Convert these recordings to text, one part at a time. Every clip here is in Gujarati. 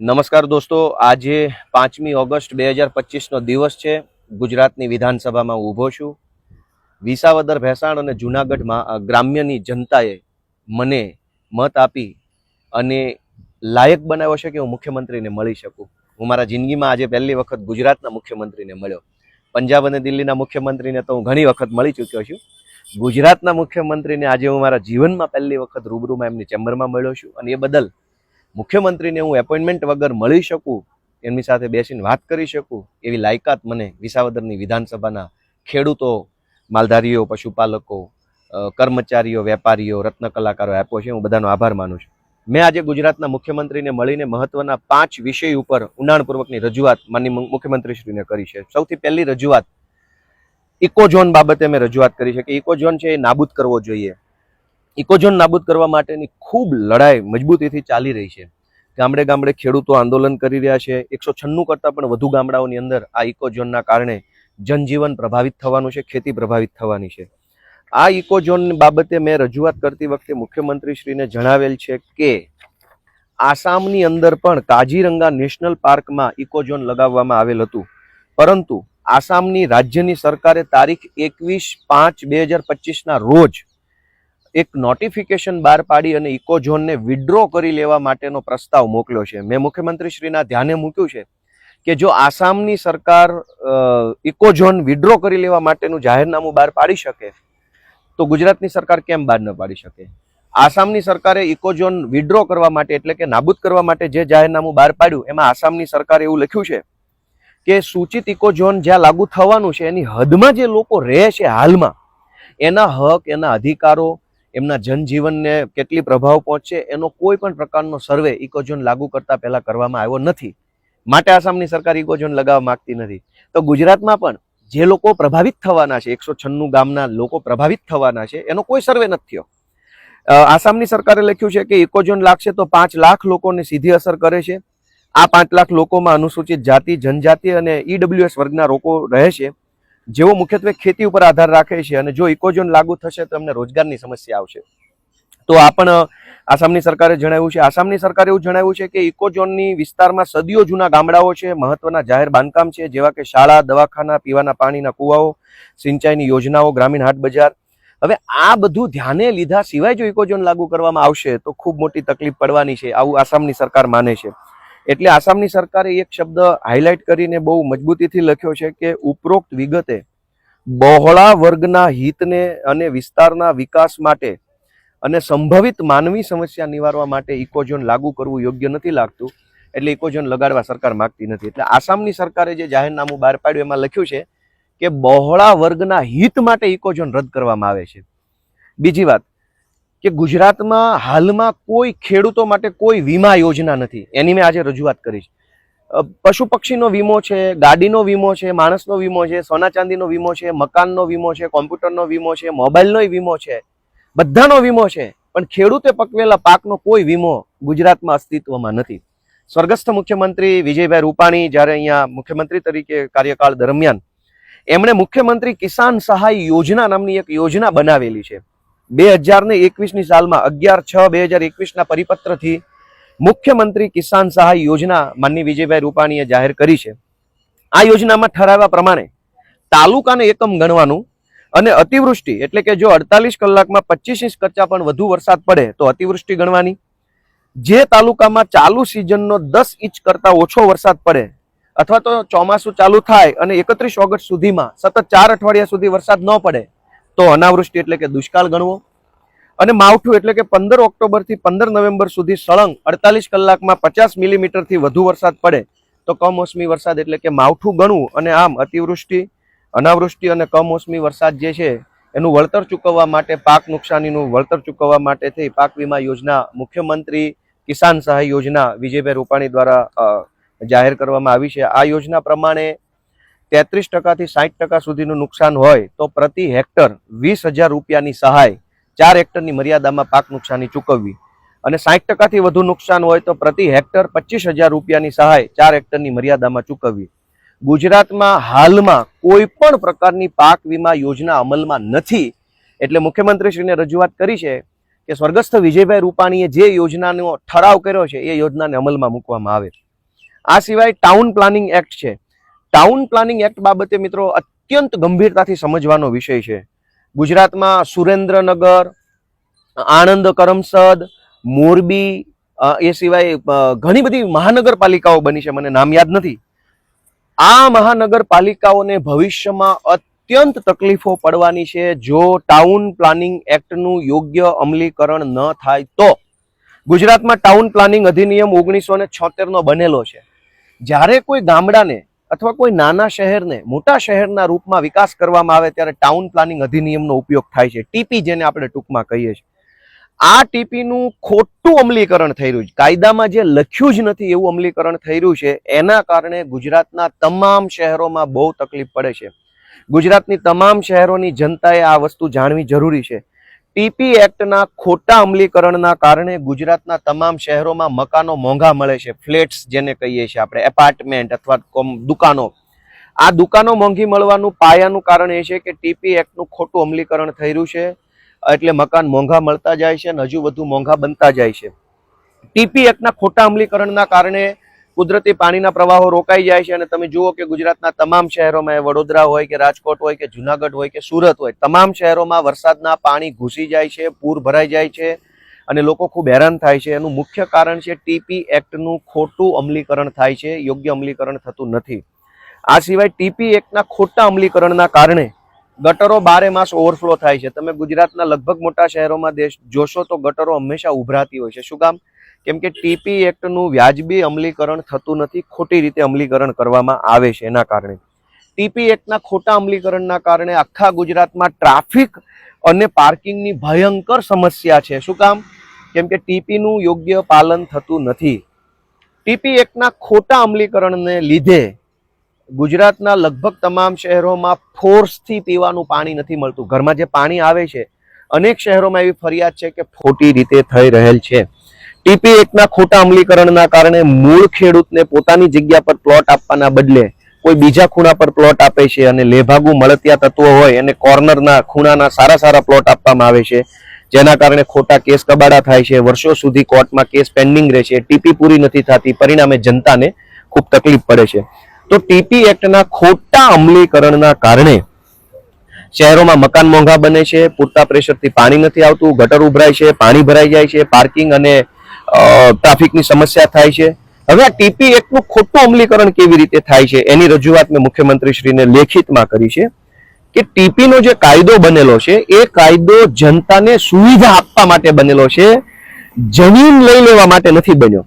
નમસ્કાર દોસ્તો, આજે પાંચમી ઓગસ્ટ બે હજાર પચીસનો દિવસ છે. ગુજરાતની વિધાનસભામાં ઊભો છું. વિસાવદર ભેસાણ અને જુનાગઢમાં ગ્રામ્યની જનતાએ મને મત આપી અને લાયક બનાવ્યો છે કે હું મુખ્યમંત્રીને મળી શકું. હું મારા જિંદગીમાં આજે પહેલી વખત ગુજરાતના મુખ્યમંત્રીને મળ્યો. પંજાબ અને દિલ્હીના મુખ્યમંત્રીને તો હું ઘણી વખત મળી ચૂક્યો છું. ગુજરાતના મુખ્યમંત્રીને આજે હું મારા જીવનમાં પહેલી વખત રૂબરૂમાં એમની ચેમ્બરમાં મળ્યો છું અને એ બદલ મુખ્યમંત્રીને હું એપોઇન્ટમેન્ટ વગર મળી શકું, એમની સાથે બેસીને વાત કરી શકું, એવી લાયકાત મને વિસાવદરની વિધાનસભાના ખેડૂતો, માલધારીઓ, પશુપાલકો કર્મચારીઓ, વેપારીઓ, રત્ન કલાકારો આપ્યો છે, હું બધાનો આભાર માનું છું. મેં આજે ગુજરાતના મુખ્યમંત્રીને મળીને મહત્વના પાંચ વિષય ઉપર ઊંડાણપૂર્વકની રજૂઆત માનની મુ- મુખ્યમંત્રીશ્રીને કરી છે. સૌથી પહેલી રજૂઆત, ઇકોઝોન બાબતે મેં રજૂઆત કરી છે કે ઇકોઝોન છે એ નાબૂદ કરવો જોઈએ. ઇકોઝોન નાબૂદ કરવા માટેની ખૂબ લડાઈ મજબૂતીથી ચાલી રહી છે. ગામડે ગામડે ખેડૂતો આંદોલન કરી રહ્યા છે. એકસો છન્નું કરતાં પણ વધુ ગામડાઓની અંદર આ ઇકોઝોનના કારણે જનજીવન પ્રભાવિત થવાનું છે, ખેતી પ્રભાવિત થવાની છે. આ ઇકોઝોન બાબતે મેં રજૂઆત કરતી વખતે મુખ્યમંત્રીશ્રીને જણાવેલ છે કે, આસામની અંદર પણ કાજીરંગા નેશનલ પાર્કમાં ઇકોઝોન લગાવવામાં આવેલ હતું. પરંતુ આસામની રાજ્યની સરકારે તારીખ એકવીસ પાંચ બે હજાર પચીસના રોજ એક નોટિફિકેશન બહાર પાડી અને ઇકોઝોનને વિડ્રો કરી લેવા માટેનો પ્રસ્તાવ મોકલ્યો છે. મેં મુખ્યમંત્રીશ્રીના ધ્યાને મૂક્યું છે કે જો આસામની સરકાર ઇકોઝોન વિડ્રો કરી લેવા માટેનું જાહેરનામું બહાર પાડી શકે, તો ગુજરાતની સરકાર કેમ બહાર ન પાડી શકે? આસામની સરકારે ઇકોઝોન વિડ્રો કરવા માટે એટલે કે નાબૂદ કરવા માટે જે જાહેરનામું બહાર પાડ્યું, એમાં આસામની સરકારે એવું લખ્યું છે કે સૂચિત ઇકોઝોન જ્યાં લાગુ થવાનું છે, એની હદમાં જે લોકો રહે છે હાલમાં, એના હક, એના અધિકારો એમના જનજીવનને કેટલી પ્રભાવ પહોંચશે એનો કોઈ પણ પ્રકારનો સર્વે ઇકોઝોન લાગુ કરતા પહેલા કરવામાં આવ્યો નથી. માટે આસામની સરકાર ઇકોઝોન લગાવવા માંગતી નથી. તો ગુજરાતમાં પણ જે લોકો પ્રભાવિત થવાના છે, એકસો છન્નું ગામના લોકો પ્રભાવિત થવાના છે, એનો કોઈ સર્વે નથી થયો. આસામની સરકારે લખ્યું છે કે ઇકોઝોન લાગશે તો પાંચ લાખ લોકોને સીધી અસર કરે છે. આ પાંચ લાખ લોકોમાં અનુસૂચિત જાતિ, જનજાતિ અને ઈડબ્લ્યુએસ વર્ગના લોકો રહે છે. જેઓ મુખ્યત્વે ખેતી ઉપર આધાર રાખે છે અને જો ઇકોઝોન લાગુ થશે તો એમને રોજગારની સમસ્યા આવશે. તો આ પણ આસામની સરકારે જણાવ્યું છે. આસામની સરકારે એવું જણાવ્યું છે કે ઇકોઝોનની વિસ્તારમાં સદીઓ જૂના ગામડાઓ છે, મહત્વના જાહેર બાંધકામ છે, જેવા કે શાળા, દવાખાના, પીવાના પાણીના કુવાઓ, સિંચાઈની યોજનાઓ, ગ્રામીણ હાટ બજાર. હવે આ બધું ધ્યાને લીધા સિવાય જો ઇકોઝોન લાગુ કરવામાં આવશે તો ખૂબ મોટી તકલીફ પડવાની છે, આવું આસામની સરકાર માને છે. એટલે આસામની સરકારે એક શબ્દ હાઇલાઇટ કરીને બહુ મજબૂતીથી લખ્યો છે કે ઉપરોક્ત વિગતે બહોળા વર્ગના હિતને અને વિસ્તારના વિકાસ માટે અને સંભવિત માનવી સમસ્યા નિવારવા માટે ઇકોઝોન લાગુ કરવું યોગ્ય નથી લાગતું, એટલે ઇકોઝોન લગાડવા સરકાર માગતી નથી. એટલે આસામની સરકારે જે જાહેરનામું બહાર પાડ્યું એમાં લખ્યું છે કે બહોળા વર્ગના હિત માટે ઇકોઝોન રદ કરવામાં આવે છે. બીજી વાત કે ગુજરાતમાં હાલમાં કોઈ ખેડૂતો માટે કોઈ વીમા યોજના નથી. એની મેં આજે રજૂઆત કરી છે. પશુ પક્ષીનો વીમો છે, ગાડીનો વીમો છે, માણસનો વીમો છે, સોના ચાંદીનો વીમો છે, મકાનનો વીમો છે, કોમ્પ્યુટરનો વીમો છે, મોબાઈલનો વીમો છે, બધાનો વીમો છે. પણ ખેડૂતે પકવેલા પાકનો કોઈ વીમો ગુજરાતમાં અસ્તિત્વમાં નથી. સ્વર્ગસ્થ મુખ્યમંત્રી વિજયભાઈ રૂપાણી જ્યારે અહીંયા મુખ્યમંત્રી તરીકે કાર્યકાળ દરમિયાન એમણે મુખ્યમંત્રી કિસાન સહાય યોજના નામની એક યોજના બનાવેલી છે. બે હજાર ને એકવીસની સાલમાં અગિયાર છ બે હજાર એકવીસના પરિપત્રથી મુખ્યમંત્રી કિસાન સહાય યોજના માનની વિજયભાઈ રૂપાણીએ જાહેર કરી છે. આ યોજનામાં ઠરાવ્યા પ્રમાણે તાલુકાને એકમ ગણવાનું અને અતિવૃષ્ટિ એટલે કે જો અડતાલીસ કલાકમાં પચીસ ઇંચ કરતા પણ વધુ વરસાદ પડે તો અતિવૃષ્ટિ ગણવાની. જે તાલુકામાં ચાલુ સિઝનનો દસ ઇંચ કરતાં ઓછો વરસાદ પડે અથવા તો ચોમાસું ચાલુ થાય અને એકત્રીસ ઓગસ્ટ સુધીમાં સતત ચાર અઠવાડિયા સુધી વરસાદ ન પડે તો અનાવૃષ્ટિ એટલે કે દુષ્કાળ ગણવો. અને માવઠું એટલે કે પંદર ઓક્ટોબરથી પંદર નવેમ્બર સુધી સળંગ અડતાલીસ કલાકમાં પચાસ મિલીમીટરથી વધુ વરસાદ પડે તો કમોસમી વરસાદ એટલે કે માવઠું ગણવું અને આમ અતિવૃષ્ટિ, અનાવૃષ્ટિ અને કમોસમી વરસાદ જે છે એનું વળતર ચૂકવવા માટે, પાક નુકસાનીનું વળતર ચૂકવવા માટે થઈ પાક વીમા યોજના મુખ્યમંત્રી કિસાન સહાય યોજના વિજયભાઈ રૂપાણી દ્વારા જાહેર કરવામાં આવી છે. આ યોજના પ્રમાણે તેત્રીસ ટકાથી સાઠ ટકા સુધીનું નુકસાન હોય તો પ્રતિ હેક્ટર વીસ હજાર રૂપિયાની સહાય ચાર હેક્ટરની મર્યાદામાં પાક નુકસાની ચૂકવવી. અને સાઠ ટકાથી વધુ નુકસાન હોય તો પ્રતિ હેક્ટર પચીસ હજાર રૂપિયાની સહાય ચાર હેક્ટરની મર્યાદામાં ચૂકવવી. ગુજરાતમાં હાલમાં કોઈ પણ પ્રકારની પાક વીમા યોજના અમલમાં નથી. એટલે મુખ્યમંત્રીશ્રીને રજૂઆત કરી છે કે સ્વર્ગસ્થ વિજયભાઈ રૂપાણીએ જે યોજનાનો ઠરાવ કર્યો છે એ યોજનાને અમલમાં મૂકવામાં આવે. આ સિવાય ટાઉન પ્લાનિંગ એક્ટ છે. ટાઉન પ્લાનિંગ એક્ટ બાબતે મિત્રો અત્યંત ગંભીરતાથી સમજવાનો વિષય છે. ગુજરાતમાં સુરેન્દ્રનગર, આણંદ કરમસદ, મોરબી એ સિવાય ઘણી બધી મહાનગરપાલિકાઓ બની છે, મને નામ યાદ નથી. આ મહાનગરપાલિકાઓને ભવિષ્યમાં અત્યંત તકલીફો પડવાની છે, જો ટાઉન પ્લાનિંગ એક્ટનું યોગ્ય અમલીકરણ ન થાય તો. ગુજરાતમાં ટાઉન પ્લાનિંગ અધિનિયમ ઓગણીસો ને બનેલો છે. જ્યારે કોઈ ગામડાને અથવા કોઈ નાના શહેરને, મોટા શહેરના રૂપમાં વિકાસ કરવામાં આવે ત્યારે ટાઉન પ્લાનિંગ અધિનિયમનો ઉપયોગ થાય છે. ટીપી જેને આપણે ટૂંકમાં કહીએ છીએ. આ ટીપીનું ખોટું અમલીકરણ થઈ રહ્યું છે. કાયદામાં જે લખ્યું જ નથી એવું અમલીકરણ થઈ રહ્યું છે, એના કારણે ગુજરાતના તમામ શહેરોમાં બહુ તકલીફ પડે છે. ગુજરાતની તમામ શહેરોની જનતાએ આ વસ્તુ જાણવી જરૂરી છે. ટીપી એક્ટના ખોટા અમલીકરણના કારણે ગુજરાતના તમામ શહેરોમાં મકાનો મોંઘા મળે છે. ફ્લેટ્સ જેને કહીએ છીએ આપણે, એપાર્ટમેન્ટ અથવા દુકાનો. આ દુકાનો મોંઘી મળવાનું પાયાનું કારણ એ છે કે ટીપી એક્ટનું ખોટું અમલીકરણ થઈ રહ્યું છે, એટલે મકાન મોંઘા મળતા જાય છે અને હજુ વધુ મોંઘા બનતા જાય છે. ટીપી એક્ટના ખોટા અમલીકરણના કારણે કુદરતી પાણીના પ્રવાહો રોકાઈ જાય છે અને તમે જુઓ કે ગુજરાતના તમામ શહેરોમાં વડોદરા હોય કે રાજકોટ હોય કે જુનાગઢ હોય કે સુરત હોય, તમામ શહેરોમાં વરસાદના પાણી ઘૂસી જાય છે, પૂર ભરાઈ જાય છે અને લોકો ખૂબ હેરાન થાય છે. એનું મુખ્ય કારણ છે ટીપી એક્ટનું ખોટું અમલીકરણ થાય છે, યોગ્ય અમલીકરણ થતું નથી. આ સિવાય ટીપી એક્ટના ખોટા અમલીકરણના કારણે ગટરો બારે માસ ઓવરફ્લો થાય છે. તમે ગુજરાતના લગભગ મોટા શહેરોમાં દેશ જોશો તો ગટરો હંમેશા ઉભરાતી હોય છે. શું કામ કેમ કે ટીપી એક્ટનું વ્યાજબી અમલીકરણ થતું નથી, ખોટી રીતે અમલીકરણ કરવામાં આવે છે એના કારણે. ટીપી એક્ટના ખોટા અમલીકરણના કારણે આખા ગુજરાતમાં ટ્રાફિક અને પાર્કિંગની ભયંકર સમસ્યા છે. શું કામ? કેમ કે ટીપીનું યોગ્ય પાલન થતું નથી. ટીપી એક્ટના ખોટા અમલીકરણને લીધે ગુજરાતના લગભગ તમામ શહેરોમાં ફોર્સથી પીવાનું પાણી નથી મળતું. ઘરમાં જે પાણી આવે છે, અનેક શહેરોમાં એવી ફરિયાદ છે કે ખોટી રીતે થઈ રહેલ છે. ટીપી એક્ટના ખોટા અમલીકરણના કારણે મૂળ ખેડૂતને પોતાની જગ્યા પર પ્લોટ આપવાના બદલે કોઈ બીજા ખૂણા પર પ્લોટ આપે છે અને લેભાગુ મળતિયા તત્વો હોય અને કોર્નરના ખૂણાના સારા સારા પ્લોટ આપવામાં આવે છે. જેના કારણે ખોટા કેસ કબાડા થાય છે. વર્ષો સુધી કોર્ટમાં કેસ પેન્ડિંગ રહે છે. ટીપી પૂરી નથી થતી. પરિણામે જનતાને ખૂબ તકલીફ પડે છે. તો ટીપી એક્ટના ખોટા અમલીકરણના કારણે શહેરોમાં મકાન મોંઘા બને છે. પૂરતા પ્રેશરથી પાણી નથી આવતું. ગટર ઉભરાય છે. પાણી ભરાઈ જાય છે. પાર્કિંગ અને ટ્રાફિકની સમસ્યા થાય છે. હવે આ ટીપી એકનું ખોટું અમલીકરણ કેવી રીતે થાય છે એની રજૂઆત મેં મુખ્યમંત્રીશ્રીને લેખિતમાં કરી છે કે ટીપીનો જે કાયદો બનેલો છે એ કાયદો જનતાને સુવિધા આપવા માટે બનેલો છે, જમીન લઈ લેવા માટે નથી બન્યો.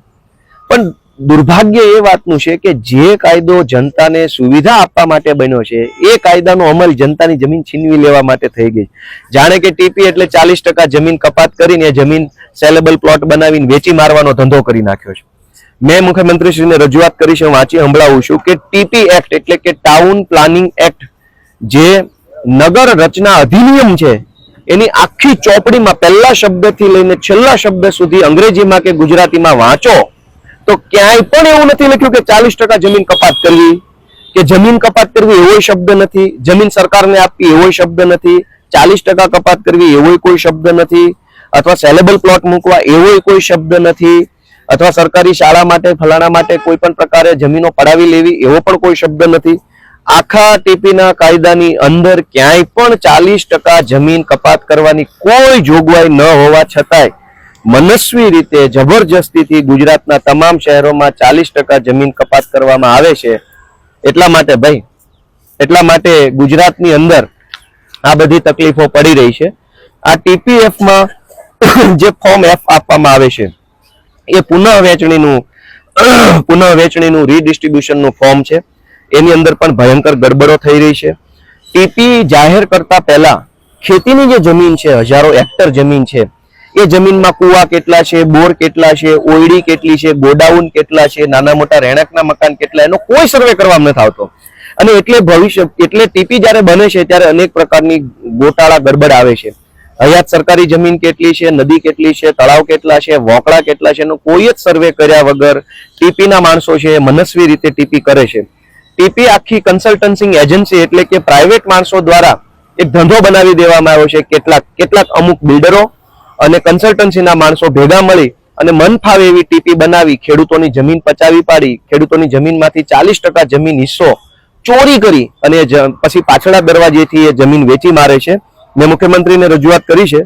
પણ દુર્ભાગ્ય એ વાતનું છે કે જે કાયદો જનતાને સુવિધા આપવા માટે બન્યો છે, એ કાયદાનો અમલ જનતાની જમીન છીનવી લેવા માટે થઈ ગઈ જાણે કે ટીપી એટલે ચાલીસ ટકા જમીન કપાત કરીને જમીન સેલેબલ પ્લોટ બનાવીને વેચી મારવાનો ધંધો કરી નાખ્યો છે. મેં મુખ્યમંત્રીશ્રીને રજૂઆત કરી છે વાંચી સંભળાવું છું કે ટીપી એક્ટ એટલે કે ટાઉન પ્લાનિંગ એક્ટ જે નગર રચના અધિનિયમ છે, એની આખી ચોપડીમાં પહેલા શબ્દથી લઈને છેલ્લા શબ્દ સુધી અંગ્રેજીમાં કે ગુજરાતીમાં વાંચો તો ક્યાંય પણ એવું નથી લખ્યું કે ચાલીસ ટકા જમીન કપાત કરવી, કે જમીન કપાત કરવી એવો શબ્દ નથી, જમીન સરકારને આપવી એવો શબ્દ નથી, ચાલીસ ટકા કપાત કરવી એવો કોઈ શબ્દ નથી, અથવા સેલેબલ પ્લોટ મૂકવા એવો કોઈ શબ્દ નથી, અથવા સરકારી શાળા માટે, ફલાણા માટે કોઈ પણ પ્રકારે જમીનો પડાવી લેવી એવો પણ કોઈ શબ્દ નથી. આખા ટીપીના કાયદાની અંદર ક્યાંય પણ ચાલીસ ટકા જમીન કપાત કરવાની કોઈ જોગવાઈ ન હોવા છતાંય મનસ્વી રીતે જબરજસ્તીથી ગુજરાતના તમામ શહેરોમાં ચાલીસ ટકા જમીન કપાત કરવામાં આવે છે. એટલા માટે ભાઈ, એટલા માટે ગુજરાતની અંદર આ બધી તકલીફો પડી રહી છે. આ ટીપીએફમાં જે ફોર્મ એફ આપવામાં આવે છે, એ પુનઃ વેચણીનું પુનઃ વેચણીનું રીડિસ્ટ્રીબ્યુશનનું ફોર્મ છે. એની અંદર પણ ભયંકર ગડબડો થઈ રહી છે. ટીપી જાહેર કરતા પહેલા ખેતીની જે જમીન છે, હજારો હેક્ટર જમીન છે એ જમીનમાં કુવા કેટલા છે, બોર કેટલા છે, ઓયડી કેટલી છે, ગોડાઉન કેટલા છે, નાના મોટા રહેણાંકના મકાન કેટલા, એનો કોઈ સર્વે કરવામાં નથી આવતો અને એટલે ભવિષ્ય, એટલે ટીપી જ્યારે બને છે ત્યારે અનેક પ્રકારની ગોટાળા, ગડબડ આવે છે. હયાત સરકારી જમીન કેટલી છે, નદી કેટલી છે, તળાવ કેટલા છે, વોકળા કેટલા છે, એનો કોઈ જ સર્વે કર્યા વગર ટીપીના માણસો છે મનસ્વી રીતે ટીપી કરે છે. ટીપી આખી કન્સલ્ટન્સિંગ એજન્સી એટલે કે પ્રાઇવેટ માણસો દ્વારા એક ધંધો બનાવી દેવામાં આવ્યો છે. કેટલાક કેટલાક અમુક બિલ્ડરો અને કન્સલ્ટન્સીના માણસો ભેગા મળી અને મન ફાવે એવી ટીપી બનાવી, ખેડૂતોની જમીન પચાવી પાડી, ખેડૂતોની જમીનમાંથી ચાલીસ ટકા જમીન હિસ્સો ચોરી કરી અને પછી પાછળના દરવાજેથી એ જમીન વેચી મારે છે. મેં મુખ્યમંત્રીને રજૂઆત કરી છે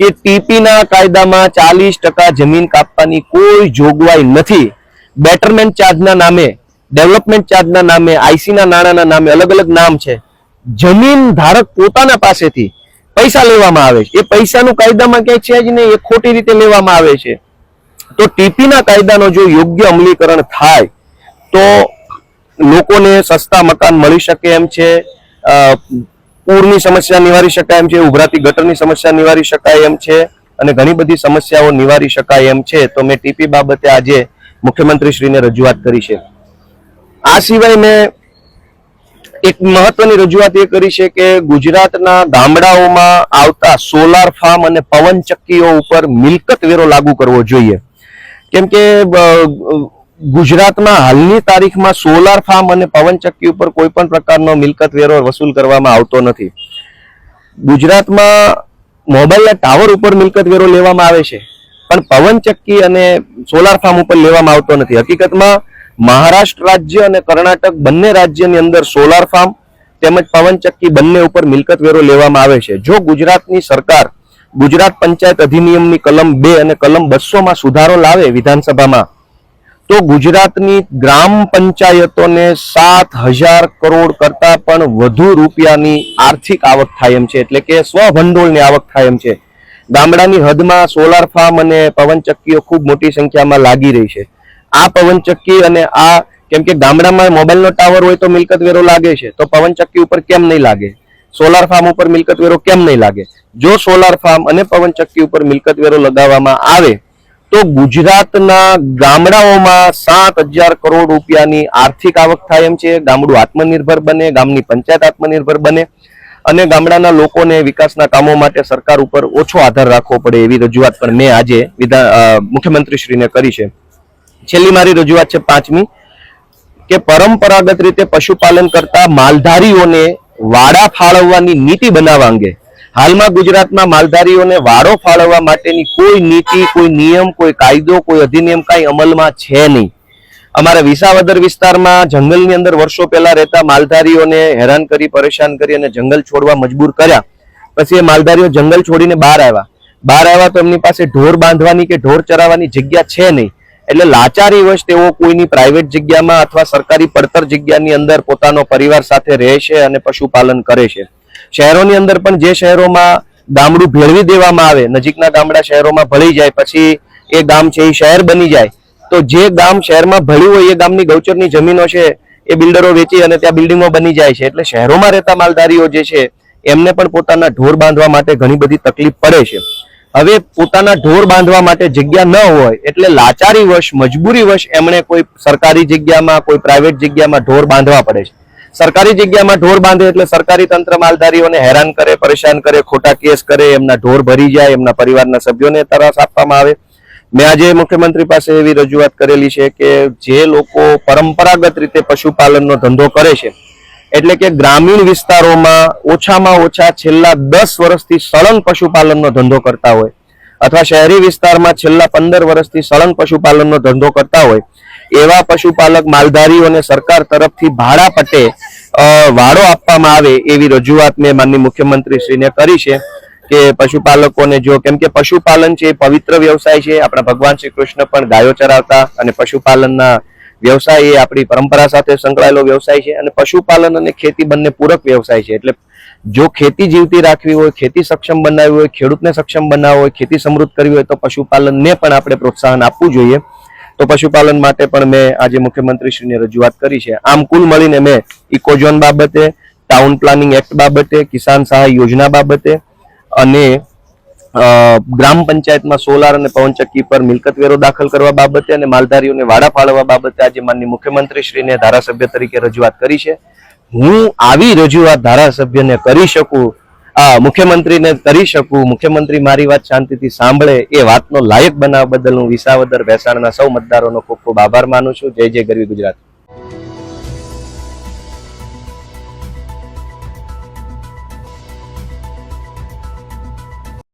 કે ટીપીના કાયદામાં ચાલીસ ટકા જમીન કાપવાની કોઈ જોગવાઈ નથી. બેટરમેન્ટ ચાર્જના નામે ડેવલપમેન્ટ ચાર્જના નામે આઈસીના નાણાંના નામે અલગ અલગ નામ છે. જમીન ધારક પોતાના પાસેથી પૈસા લેવામાં આવે છે. એ પૈસાનું કાયદામાં ક્યાંય છે જ નહીં, એ ખોટી રીતે લેવામાં આવે છે. તો ટીપીના કાયદાનો જો યોગ્ય અમલીકરણ થાય, તો લોકોને સસ્તા મકાન મળી શકે એમ છે પૂરની સમસ્યા નિવારી શકાય એમ છે, ઉભરાતી ગટરની સમસ્યા નિવારી શકાય એમ છે, અને ઘણી બધી સમસ્યાઓ નિવારી શકાય એમ છે. તો મેં ટીપી બાબતે આજે મુખ્યમંત્રીશ્રીને રજૂઆત કરી છે. આ સિવાય મેં એક મહત્વની રજૂઆત એ કરી છે કે ગુજરાતના ગામડાઓમાં આવતા સોલાર ફાર્મ અને પવનચક્કીઓ ઉપર મિલકત વેરો લાગુ કરવો જોઈએ. કેમ કે ગુજરાતમાં હાલની તારીખમાં સોલાર ફાર્મ અને પવનચક્કી ઉપર કોઈ પણ પ્રકારનો મિલકત વેરો વસૂલ કરવામાં આવતો નથી. ગુજરાતમાં મોબાઈલના ટાવર ઉપર મિલકત વેરો લેવામાં આવે છે, પણ પવનચક્કી અને સોલાર ફાર્મ ઉપર લેવામાં આવતો નથી. હકીકતમાં મહારાષ્ટ્ર રાજ્ય અને કર્ણાટક બંને રાજ્યની અંદર સોલાર ફાર્મ તેમજ પવનચક્કી બંને ઉપર મિલકત વેરો લેવામાં આવે છે. જો ગુજરાતની સરકાર ગુજરાત પંચાયત અધિનિયમની કલમ બે અને કલમ બસોમાં સુધારો લાવે વિધાનસભામાં, તો ગુજરાતની ગ્રામ પંચાયતોને સાત હજાર કરોડ કરતા પણ વધુ રૂપિયાની આર્થિક આવક થાય એમ છે, એટલે કે સ્વભંડોળની આવક થાય એમ છે. ગામડાની હદમાં સોલાર ફાર્મ અને પવનચક્કીઓ ખૂબ મોટી સંખ્યામાં લાગી રહી છે. આ પવનચક્કી અને આ કેમ કે ગામડામાં મોબાઈલનો ટાવર હોય તો મિલકત વેરો લાગે છે. તો પવનચક્કી ઉપર કેમ નહીં લાગે? સોલાર ફાર્મ ઉપર મિલકત વેરો કેમ નહીં લાગે? જો સોલાર ફાર્મ અને પવનચક્કી ઉપર મિલકત વેરો લગાવવામાં આવે, તો ગુજરાતના ગામડાઓમાં સાત હજાર કરોડ રૂપિયાની આર્થિક આવક થાય એમ છે. ગામડું આત્મનિર્ભર બને, ગામની પંચાયત આત્મનિર્ભર બને અને ગામડાના લોકોને વિકાસના કામો માટે સરકાર ઉપર ઓછો આધાર રાખવો પડે એવી રજૂઆત પણ મેં આજે વિધાન મુખ્યમંત્રીશ્રીને કરી છે. છેલ્લી મારી રજૂઆત છે પાંચમી, કે પરંપરાગત રીતે પશુપાલન કરતા માલધારીઓને વાડા ફાળવવાની નીતિ બનાવવા અંગે. હાલમાં ગુજરાતમાં માલધારીઓને વાડો ફાળવવા માટેની કોઈ નીતિ, કોઈ નિયમ, કોઈ કાયદો, કોઈ અધિનિયમ કાંઈ અમલમાં છે નહીં. અમારા વિસાવદર વિસ્તારમાં જંગલની અંદર વર્ષો પહેલા રહેતા માલધારીઓને હેરાન કરી, પરેશાન કરી અને જંગલ છોડવા મજબૂર કર્યા. પછી એ માલધારીઓ જંગલ છોડીને બહાર આવ્યા. બહાર આવ્યા તો એમની પાસે ઢોર બાંધવાની કે ઢોર ચરાવવાની જગ્યા છે નહીં. એટલે લાચારી વશ તેઓ કોઈની પ્રાઇવેટ જગ્યામાં અથવા સરકારી પડતર જગ્યાની અંદર પોતાનો પરિવાર સાથે રહે છે અને પશુપાલન કરે છે. શહેરોની અંદર પણ જે શહેરોમાં ગામડું ભેળવી દેવામાં આવે, નજીકના ગામડા શહેરોમાં ભળી જાય, પછી એ ગામ છે એ શહેર બની જાય, તો જે ગામ શહેરમાં ભળ્યું હોય, એ ગામની ગૌચરની જમીનો છે, એ બિલ્ડરો વેચી અને ત્યાં બિલ્ડિંગો બની જાય છે. એટલે શહેરોમાં રહેતા માલધારીઓ જે છે, એમને પણ પોતાના ઢોર બાંધવા માટે ઘણી બધી તકલીફ પડે છે. હવે પોતાના ઢોર બાંધવા માટે જગ્યા ન હોય એટલે લાચારી વશ, મજબૂરી વશ એમણે કોઈ સરકારી જગ્યામાં, કોઈ પ્રાઇવેટ જગ્યામાં ઢોર બાંધવા પડે છે. સરકારી જગ્યામાં ઢોર બાંધે એટલે સરકારી તંત્ર માલધારીઓને હેરાન કરે, પરેશાન કરે, ખોટા કેસ કરે, એમના ઢોર ભરી જાય, એમના પરિવારના સભ્યોને તરાસ આપવામાં આવે. મેં આજે મુખ્યમંત્રી પાસે એવી રજૂઆત કરેલી છે કે જે લોકો પરંપરાગત રીતે પશુપાલનનો ધંધો કરે છે એટલે કે ગ્રામીણ વિસ્તારોમાં ઓછામાં ઓછા છેલ્લા દસ વર્ષથી સળંગ પશુપાલનનો ધંધો કરતા હોય અથવા શહેરી વિસ્તારમાં છેલ્લા પંદર વર્ષથી સળંગ પશુપાલનનો ધંધો કરતા હોય, એવા પશુપાલક માલધારીઓને સરકાર તરફથી ભાડા પટે વાડો આપવામાં આવે એવી રજૂઆત મેં માનની મુખ્યમંત્રી શ્રીને કરી છે કે પશુપાલકોને જો, કેમ કે પશુપાલન છે પવિત્ર વ્યવસાય છે, આપણા ભગવાન શ્રી કૃષ્ણ પણ ગાયો ચરાવતા અને પશુપાલનના વ્યવસાય એ આપણી પરંપરા સાથે સંકળાયેલો વ્યવસાય છે અને પશુપાલન અને ખેતી બંને પૂરક વ્યવસાય છે. એટલે જો ખેતી જીવતી રાખવી હોય, ખેતી સક્ષમ બનાવવી હોય, ખેડૂતને સક્ષમ બનાવવો હોય, ખેતી સમૃદ્ધ કરવી હોય તો પશુપાલનને પણ આપણે પ્રોત્સાહન આપવું જોઈએ. તો પશુપાલન માટે પણ મેં આજે મુખ્યમંત્રીશ્રીને રજૂઆત કરી છે. આમ કુલ મળીને મેં ઇકોઝોન બાબતે, ટાઉન પ્લાનિંગ એક્ટ બાબતે, કિસાન સહાય યોજના બાબતે અને ગ્રામ પંચાયતમાં સોલાર અને પવનચક્કી પર મિલકત વેરો દાખલ કરવા બાબતે અને માલધારીઓને વાડા ફાળવવા બાબતે આજે માનની મુખ્યમંત્રીશ્રીને ધારાસભ્ય તરીકે રજૂઆત કરી છે. હું આવી રજૂઆત ધારાસભ્યને કરી શકું મુખ્યમંત્રીને કરી શકું, મુખ્યમંત્રી મારી વાત શાંતિથી સાંભળે એ વાતનો લાયક બનાવવા બદલ હું વિસાવદર ભેસાણના સૌ મતદારોનો ખૂબ ખૂબ આભાર માનું છું. જય જય ગરવી ગુજરાત.